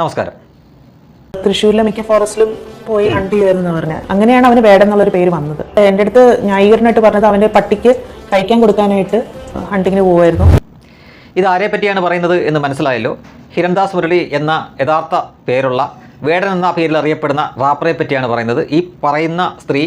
നമസ്കാരം. തൃശ്ശൂരിലെ മിക്ക ഫോറസ്റ്റിലും പോയി ഹണ്ട് ചെയ്തെന്ന് പറഞ്ഞത് അങ്ങനെയാണ് അവന് വേടം എന്നുള്ളൊരു പേര് വന്നത്. എന്റെ അടുത്ത് ന്യായീകരണമായിട്ട് പറഞ്ഞത് അവന്റെ പട്ടിക്ക് കഴിക്കാൻ കൊടുക്കാനായിട്ട് ഹണ്ടിങ്ങിന് പോവായിരുന്നു ഇത് ആരെ പറ്റിയാണ് പറയുന്നത് എന്ന് മനസ്സിലായല്ലോ? ഹിരൺദാസ് മുരളി എന്ന യഥാർത്ഥ പേരുള്ള വേടൻ എന്ന പേരിൽ അറിയപ്പെടുന്ന റാപ്പറെ പറ്റിയാണ് പറയുന്നത്. ഈ പറയുന്ന സ്ത്രീ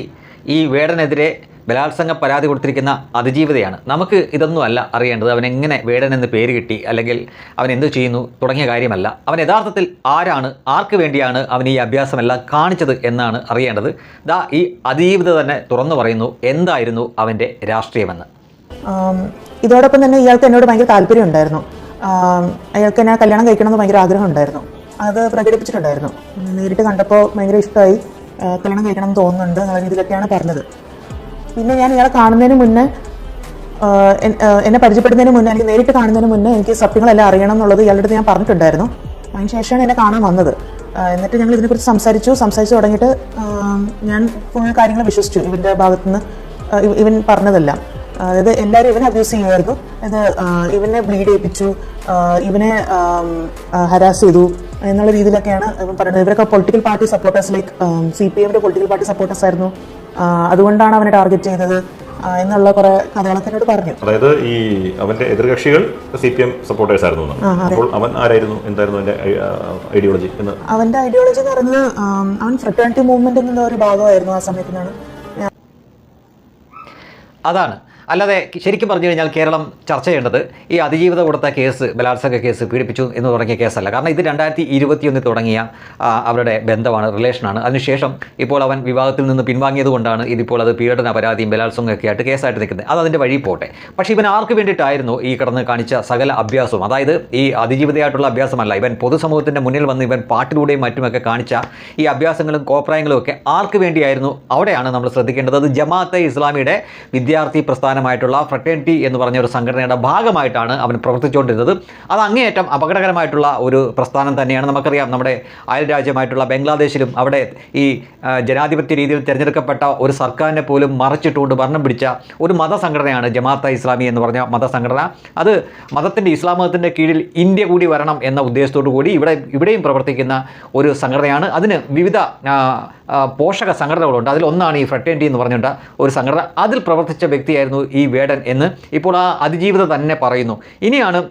ഈ വേടനെതിരെ ബലാത്സംഗ പരാതി കൊടുത്തിരിക്കുന്ന അതിജീവിതയാണ്. നമുക്ക് ഇതൊന്നും അല്ല അറിയേണ്ടത്. അവൻ എങ്ങനെ വേടൻ പേര് കിട്ടി അല്ലെങ്കിൽ അവൻ എന്ത് ചെയ്യുന്നു തുടങ്ങിയ കാര്യമല്ല. അവൻ യഥാർത്ഥത്തിൽ ആരാണ്? ആർക്ക് വേണ്ടിയാണ് അവൻ ഈ അഭ്യാസമെല്ലാം കാണിച്ചത് എന്നാണ് അറിയേണ്ടത്. ദാ ഈ അതിജീവിത തന്നെ തുറന്നു പറയുന്നു എന്തായിരുന്നു അവന്റെ രാഷ്ട്രീയമെന്ന്. ഇതോടൊപ്പം തന്നെ ഇയാൾക്ക് എന്നോട് ഭയങ്കര താല്പര്യം ഉണ്ടായിരുന്നു. അയാൾക്ക് എന്നെ കല്യാണം കഴിക്കണമെന്ന് ഭയങ്കര ആഗ്രഹം ഉണ്ടായിരുന്നു. അത് പ്രകടിപ്പിച്ചിട്ടുണ്ടായിരുന്നു. നേരിട്ട് കണ്ടപ്പോൾ ഭയങ്കര ഇഷ്ടമായി. കല്യാണം കഴിക്കണം എന്ന് തോന്നുന്നുണ്ട് എന്നുള്ള രീതിയിലൊക്കെയാണ് പറഞ്ഞത്. പിന്നെ ഞാൻ ഇയാളെ കാണുന്നതിന് മുന്നേ എന്നെ പരിചയപ്പെടുന്നതിന് മുന്നേ എനിക്ക് നേരിട്ട് കാണുന്നതിന് മുന്നേ എനിക്ക് സത്യങ്ങളെല്ലാം അറിയണം എന്നുള്ളത് ഇയാളുടെ ഞാൻ പറഞ്ഞിട്ടുണ്ടായിരുന്നു. അതിന് ശേഷമാണ് എന്നെ കാണാൻ വന്നത്. എന്നിട്ട് ഞങ്ങൾ ഇതിനെക്കുറിച്ച് സംസാരിച്ചു. സംസാരിച്ചു തുടങ്ങിയിട്ട് ഞാൻ ഫുൾ കാര്യങ്ങൾ വിശ്വസിച്ചു ഇവന്റെ ഭാഗത്തു നിന്ന് ഇവൻ പറഞ്ഞതെല്ലാം. അതായത് എല്ലാവരും ഇവനെ അബ്യൂസ് ചെയ്യുമായിരുന്നു അത് ഇവനെ ബ്ലീഡ് ചെയ്യിപ്പിച്ചു ഇവനെ ഹരാസ് ചെയ്തു എന്നുള്ള രീതിയിലൊക്കെയാണ് ഇവൻ പറയുന്നത്. ഇവരൊക്കെ political party supporters like C P എമ്മിന്റെ പൊളിറ്റിക്കൽ പാർട്ടി സപ്പോർട്ടേഴ്സ് ആയിരുന്നു. അതുകൊണ്ടാണ് അവനെ ടാർഗറ്റ് ചെയ്തത്. എന്നുള്ള കുറെ കഥകളൊക്കെ എന്നോട് പറഞ്ഞു. അതായത് ഈ അവന്റെ എതിർകക്ഷികൾ സി പി എം സപ്പോർട്ടേഴ്സ് ആയിരുന്നു എന്നാണ്. അപ്പോൾ അവൻ ആരായിരുന്നു? എന്തായിരുന്നു അവന്റെ ഐഡിയോളജി എന്ന്? അവന്റെ ഐഡിയോളജി എന്ന് പറയുന്നത് അവൻ ഫ്രട്ടേണിറ്റി മൂവ്മെന്റ് എന്നുള്ള ഒരു ഭാഗമായിരുന്നു ആ സമയത്താണ് അതാണ്. അല്ലാതെ ശരിക്കും പറഞ്ഞു കഴിഞ്ഞാൽ കേരളം ചർച്ച ചെയ്യേണ്ടത് ഈ അതിജീവിത കൊടുത്ത കേസ് ബലാത്സംഗ കേസ് പീഡിപ്പിച്ചു എന്ന് തുടങ്ങിയ കേസല്ല. കാരണം ഇത് രണ്ടായിരത്തി ഇരുപത്തിയൊന്നിൽ തുടങ്ങിയ അവരുടെ ബന്ധമാണ് റിലേഷനാണ് അതിനുശേഷം ഇപ്പോൾ അവൻ വിവാഹത്തിൽ നിന്ന് പിൻവാങ്ങിയതുകൊണ്ടാണ് ഇതിപ്പോൾ അത് പീഡന പരാതിയും ബലാത്സംഗമൊക്കെ ആയിട്ട് കേസായിട്ട് നിൽക്കുന്നത്. അത് അതിന്റെ വഴി പോട്ടെ. പക്ഷേ ഇവൻ ആർക്ക് വേണ്ടിയിട്ടായിരുന്നു ഈ കടന്ന് കാണിച്ച സകല അഭ്യാസവും? അതായത് ഈ അതിജീവിതയായിട്ടുള്ള അഭ്യാസമല്ല. ഇവൻ പൊതുസമൂഹത്തിന്റെ മുന്നിൽ വന്ന് ഇവൻ പാട്ടിലൂടെയും മറ്റുമൊക്കെ കാണിച്ച ഈ അഭ്യാസങ്ങളും കോപ്രായങ്ങളും ഒക്കെ ആർക്ക് വേണ്ടിയായിരുന്നു? അവിടെയാണ് നമ്മൾ ശ്രദ്ധിക്കേണ്ടത്. അത് ജമാഅത്തെ ഇസ്ലാമിയുടെ വിദ്യാർത്ഥി പ്രസ്ഥാനമായിട്ടുള്ള ഫ്രട്ടേണിറ്റി എന്ന് പറഞ്ഞ ഒരു സംഘടനയുടെ ഭാഗമായിട്ടാണ് അവൻ പ്രവർത്തിച്ചുകൊണ്ടിരുന്നത്. അത് അങ്ങേയറ്റം അപകടകരമായിട്ടുള്ള ഒരു പ്രസ്ഥാനം തന്നെയാണ്. നമുക്കറിയാം നമ്മുടെ അയൽ രാജ്യമായിട്ടുള്ള ബംഗ്ലാദേശിലും അവിടെ ഈ ജനാധിപത്യ രീതിയിൽ തിരഞ്ഞെടുക്കപ്പെട്ട ഒരു സർക്കാരിനെ പോലും മറച്ചിട്ടുകൊണ്ട് ഭരണം പിടിച്ച ഒരു മതസംഘടനയാണ് ജമാഅത്ത ഇസ്ലാമി എന്ന് പറഞ്ഞ മതസംഘടന. അത് മതത്തിന്റെ ഇസ്ലാം മതത്തിന്റെ കീഴിൽ ഇന്ത്യ കൂടി വരണം എന്ന ഉദ്ദേശത്തോടു കൂടി ഇവിടെ ഇവിടെയും പ്രവർത്തിക്കുന്ന ഒരു സംഘടനയാണ്. അതിന് വിവിധ പോഷക സംഘടനകളുണ്ട്. അതിലൊന്നാണ് ഈ ഫ്രട്ടേണിറ്റി എന്ന് പറഞ്ഞിട്ട് ഒരു സംഘടന. അതിൽ പ്രവർത്തിച്ച വ്യക്തിയായിരുന്നു ഈ വേടൻ എന്ന് ഇപ്പോൾ ആ അതിജീവിതം തന്നെ പറയുന്നു. ഇനിയാണ്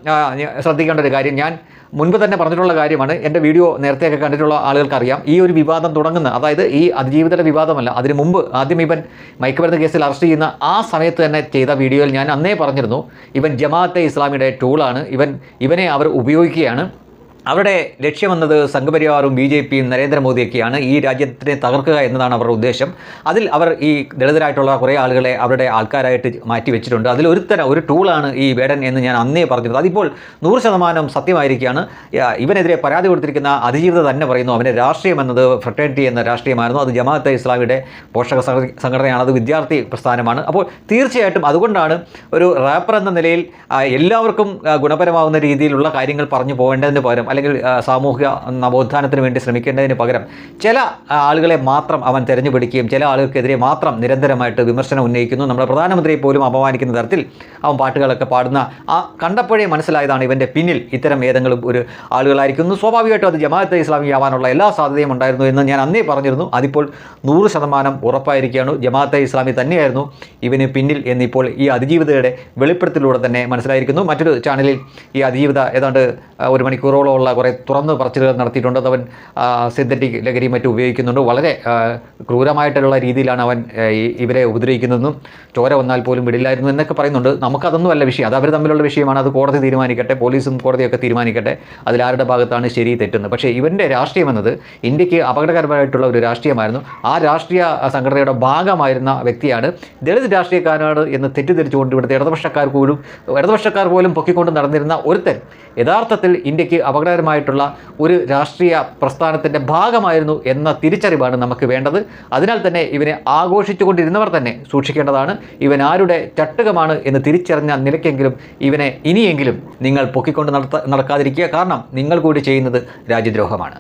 ശ്രദ്ധിക്കേണ്ട ഒരു കാര്യം. ഞാൻ മുൻപ് തന്നെ പറഞ്ഞിട്ടുള്ള കാര്യമാണ്. എന്റെ വീഡിയോ നേരത്തെയൊക്കെ കണ്ടിട്ടുള്ള ആളുകൾക്കറിയാം. ഈ ഒരു വിവാദം തുടങ്ങുന്ന അതായത് ഈ അതിജീവിതയുടെ വിവാദമല്ല അതിന് മുമ്പ് ആദ്യം ഇവൻ മയക്കുമരുന്ന് കേസിൽ അറസ്റ്റ് ചെയ്യുന്ന ആ സമയത്ത് തന്നെ ചെയ്ത വീഡിയോയിൽ ഞാൻ അന്നേ പറഞ്ഞിരുന്നു ഇവൻ ജമാഅത്തെ ഇസ്ലാമിയുടെ ടൂളാണ് ഇവൻ ഇവനെ അവർ ഉപയോഗിക്കുകയാണ്. അവരുടെ ലക്ഷ്യമെന്നത് സംഘപരിവാറും ബി ജെ പിയും നരേന്ദ്രമോദിയൊക്കെയാണ് ഈ രാജ്യത്തിനെ തകർക്കുക എന്നതാണ് അവരുടെ ഉദ്ദേശം. അതിൽ അവർ ഈ ദളിതരായിട്ടുള്ള കുറേ ആളുകളെ അവരുടെ ആൾക്കാരായിട്ട് മാറ്റി വെച്ചിട്ടുണ്ട്. അതിൽ ഒരുത്തരം ഒരു ടൂളാണ് ഈ വേടൻ എന്ന് ഞാൻ അന്നേ പറഞ്ഞത് അതിപ്പോൾ നൂറ് ശതമാനം സത്യമായിരിക്കുകയാണ്. ഇവനെതിരെ പരാതി കൊടുത്തിരിക്കുന്ന അതിജീവിത തന്നെ പറയുന്നു. അവന്റെ രാഷ്ട്രീയം എന്നത് ഫ്രട്ടേണിറ്റി എന്ന രാഷ്ട്രീയമായിരുന്നു. അത് ജമാഅത്തെ ഇസ്ലാമിയുടെ പോഷക സംഘടനയാണ്. അത് വിദ്യാർത്ഥി പ്രസ്ഥാനമാണ്. അപ്പോൾ തീർച്ചയായിട്ടും അതുകൊണ്ടാണ് ഒരു റാപ്പർ എന്ന നിലയിൽ എല്ലാവർക്കും ഗുണപരമാവുന്ന രീതിയിലുള്ള കാര്യങ്ങൾ പറഞ്ഞു പോകേണ്ടതിന് പകരം അല്ലെങ്കിൽ സാമൂഹിക നവോത്ഥാനത്തിന് വേണ്ടി ശ്രമിക്കേണ്ടതിന് പകരം ചില ആളുകളെ മാത്രം അവൻ തിരഞ്ഞുപിടിക്കുകയും ചില ആളുകൾക്കെതിരെ മാത്രം നിരന്തരമായിട്ട് വിമർശനം ഉന്നയിക്കുന്നു. നമ്മുടെ പ്രധാനമന്ത്രിയെ പോലും അപമാനിക്കുന്ന തരത്തിൽ അവൻ പാട്ടുകളൊക്കെ പാടുന്ന ആ കണ്ടപ്പോഴേ മനസ്സിലായതാണ് ഇവന്റെ പിന്നിൽ ഇത്തരം ഏതെങ്കിലും ഒരു ആളുകളായിരിക്കുന്നു. സ്വാഭാവികമായിട്ടും അത് ജമാഅത്തെ ഇസ്ലാമി ആവാനുള്ള എല്ലാ സാധ്യതയും ഉണ്ടായിരുന്നു എന്ന് ഞാൻ അന്നേ പറഞ്ഞിരുന്നു. അതിപ്പോൾ നൂറ് ശതമാനം ഉറപ്പായിരിക്കുകയാണ്. ജമാഅത്തെ ഇസ്ലാമി തന്നെയായിരുന്നു ഇവന് പിന്നിൽ എന്നിപ്പോൾ ഈ അതിജീവിതയുടെ വെളിപ്പെടുത്തലിലൂടെ തന്നെ മനസ്സിലായിരിക്കുന്നു. മറ്റൊരു ചാനലിൽ ഈ അതിജീവിത ഏതാണ്ട് ഒരു മണിക്കൂറോളം ഉള്ള കുറേ തുറന്ന് പറച്ചിലുകൾ നടത്തിയിട്ടുണ്ട്. അവൻ സിന്തറ്റിക് ലഹരി മറ്റും ഉപയോഗിക്കുന്നുണ്ട്. വളരെ ക്രൂരമായിട്ടുള്ള രീതിയിലാണ് അവൻ ഇവരെ ഉപദ്രവിക്കുന്നതെന്നും ചോര വന്നാൽ പോലും വിടില്ലായിരുന്നു എന്നൊക്കെ പറയുന്നുണ്ട്. നമുക്കതൊന്നും അല്ല വിഷയം. അത് അവർ തമ്മിലുള്ള വിഷയമാണ്. അത് കോടതി തീരുമാനിക്കട്ടെ പോലീസും കോടതിയൊക്കെ തീരുമാനിക്കട്ടെ അതിലാരുടെ ഭാഗത്താണ് ശരി തെറ്റുന്നത് പക്ഷേ ഇവന്റെ രാഷ്ട്രീയം എന്നത് ഇന്ത്യയ്ക്ക് അപകടകരമായിട്ടുള്ള ഒരു രാഷ്ട്രീയമായിരുന്നു. ആ രാഷ്ട്രീയ സംഘടനയുടെ ഭാഗമായിരുന്ന വ്യക്തിയാണ് ദളിത് രാഷ്ട്രീയക്കാരാണ് എന്ന് തെറ്റിദ്ധരിച്ചുകൊണ്ട് ഇവിടുത്തെ ഇടതുപക്ഷക്കാർ പോലും ഇടതുപക്ഷക്കാർ പോലും പൊക്കിക്കൊണ്ട് നടന്നിരുന്ന ഒരുത്തൻ. യഥാർത്ഥത്തിൽ ഇന്ത്യയ്ക്ക് അപകടകരമായിട്ടുള്ള ഒരു രാഷ്ട്രീയ പ്രസ്ഥാനത്തിന്റെ ഭാഗമായിരുന്നു എന്ന തിരിച്ചറിവാണ് നമുക്ക് വേണ്ടത്. അതിനാൽ തന്നെ ഇവനെ ആഘോഷിച്ചുകൊണ്ടിരുന്നവർ തന്നെ സൂക്ഷിക്കേണ്ടതാണ്. ഇവൻ ആരുടെ ചട്ടുകമാണ് എന്ന് തിരിച്ചറിഞ്ഞ നിലയ്ക്കെങ്കിലും ഇവനെ ഇനിയെങ്കിലും നിങ്ങൾ പൊക്കിക്കൊണ്ട് നടത്ത നടക്കാതിരിക്കുക. കാരണം നിങ്ങൾ കൂടി ചെയ്യുന്നത് രാജ്യദ്രോഹമാണ്.